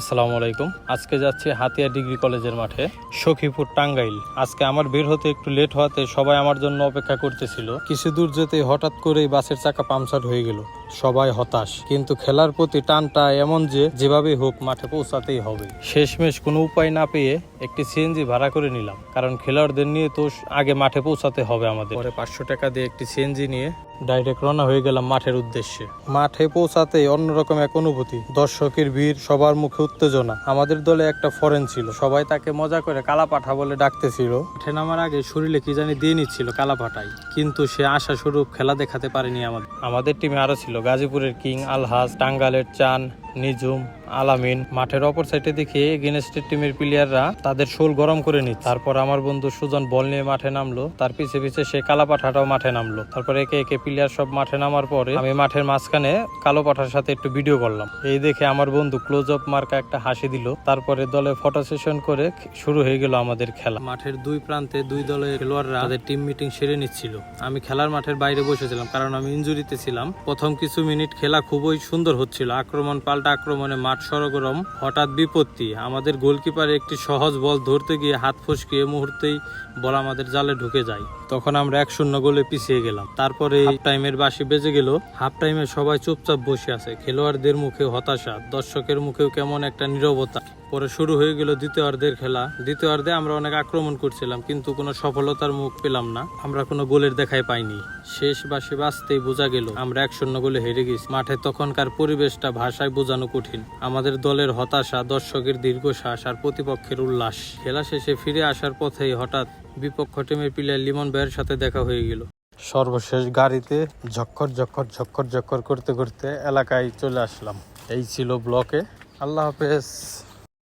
আসসালামু আলাইকুম। আজকে যাচ্ছি হাতিয়া ডিগ্রি কলেজের মাঠে, সখীপুর টাঙ্গাইল। আজকে আমার বের হতে একটু লেট হওয়াতে সবাই আমার জন্য অপেক্ষা করতেছিল। কিছু দূর যেতে হঠাৎ করেই বাসের চাকা পামচার হয়ে গেল। সবাই হতাশ। কিন্তু খেলার প্রতি টানটা এমন যে যেভাবে হোক মাঠে পৌঁছাতেই হবে। শেষমেশ কোনো উপায় না পেয়ে একটি সিএনজি ভাড়া করে নিলাম। কারণ খেলোয়াড়দের নিয়ে তো আগে মাঠে পৌঁছাতে হবে আমাদের। পরে পাঁচশো টাকা দিয়ে একটি সিএনজি নিয়ে ডাইরেক্ট রওনা হয়ে গেলাম মাঠের উদ্দেশ্যে। মাঠে পৌঁছাতে অন্যরকম এক অনুভূতি। দর্শকের ভিড় সবার মুখে উত্তেজনা। আমাদের দলে একটা ফরেন ছিল। সবাই তাকে মজা করে কালাপাঠা বলে ডাকতেছিল। মাঠে নামার আগে শরীরে কি জানি দিয়ে নিচ্ছিল কালাপাঠাই কিন্তু সে আশা স্বরূপ খেলা দেখাতে পারেনি আমাদের। আমাদের টিমে আরও ছিল গাজীপুরের কিং আলহাজ টাঙ্গালের চান নিজুম আলামিন, মাঠের অপর সাইডে দেখে এগেনস্টের টিমের প্লেয়াররা তাদের শোল গরম করে নিচ্ছে। তারপর আমার বন্ধু সুজন বল নিয়ে মাঠে নামলো। তার পিছে পিছে সে কালা পাঠাটাও মাঠে নামলো। তারপর একে একে প্লেয়ার সব মাঠে নামার পরে আমি মাঠের মাঝখানে কালো পাঠার সাথে একটু ভিডিও করলাম। এই দেখে আমার বন্ধু ক্লোজ আপ মার্কা একটা হাসি দিল। তারপরে দলে ফটো সেশন করে শুরু হয়ে গেল আমাদের খেলা। মাঠের দুই প্রান্তে দুই দলের খেলোয়াড়রা তাদের টিম মিটিং সেরে নিচ্ছিল। আমি খেলার মাঠের বাইরে বসেছিলাম, কারণ আমি ইঞ্জুরিতে ছিলাম। প্রথম কিছু মিনিট খেলা খুবই সুন্দর হচ্ছিল। আক্রমণ পাল্টা আক্রমণে মাঠ সরগরম, হঠাৎ বিপত্তি। আমাদের গোলকিপার একটি সহজ বল ধরতে গিয়ে হাত ফসকিয়ে মুহূর্তেই বল আমাদের জালে ঢুকে যায়। তখন আমরা এক শূন্য গোলে পিছিয়ে গেলাম। তারপরে টাইমের বাসি বেজে গেল। হাফ টাইমে সবাই চুপচাপ বসে আছে। খেলোয়াড়দের মুখে হতাশা, দর্শকের মুখেও কেমন একটা নীরবতা। পরে শুরু হয়ে গেল দ্বিতীয়ার্ধের খেলা। দ্বিতীয়ার্ধে আমরা অনেক আক্রমণ করছিলাম, কিন্তু কোনো সফলতার মুখ পেলাম না। আমরা কোনো গোলের দেখাই পাইনি। শেষ বাসে বাঁচতেই বোঝা গেল, আমরা এক শূন্য গোলে হেরে গেছি। মাঠে তখনকার পরিবেশটা ভাষায় বোঝানো কঠিন। আমাদের দলের হতাশা, দর্শকের দীর্ঘশ্বাস আর প্রতিপক্ষের উল্লাস। খেলা শেষে ফিরে আসার পথেই হঠাৎ বিপক্ষ টিমের প্লেয়ার লিমন ভাইয়ের সাথে দেখা হয়ে গেল। সর্বশেষ গাড়িতে ঝক্কর ঝক্কর ঝক্কর ঝক্কর করতে করতে এলাকায় চলে আসলাম। এই ছিল ব্লকে। আল্লাহ হাফেজ।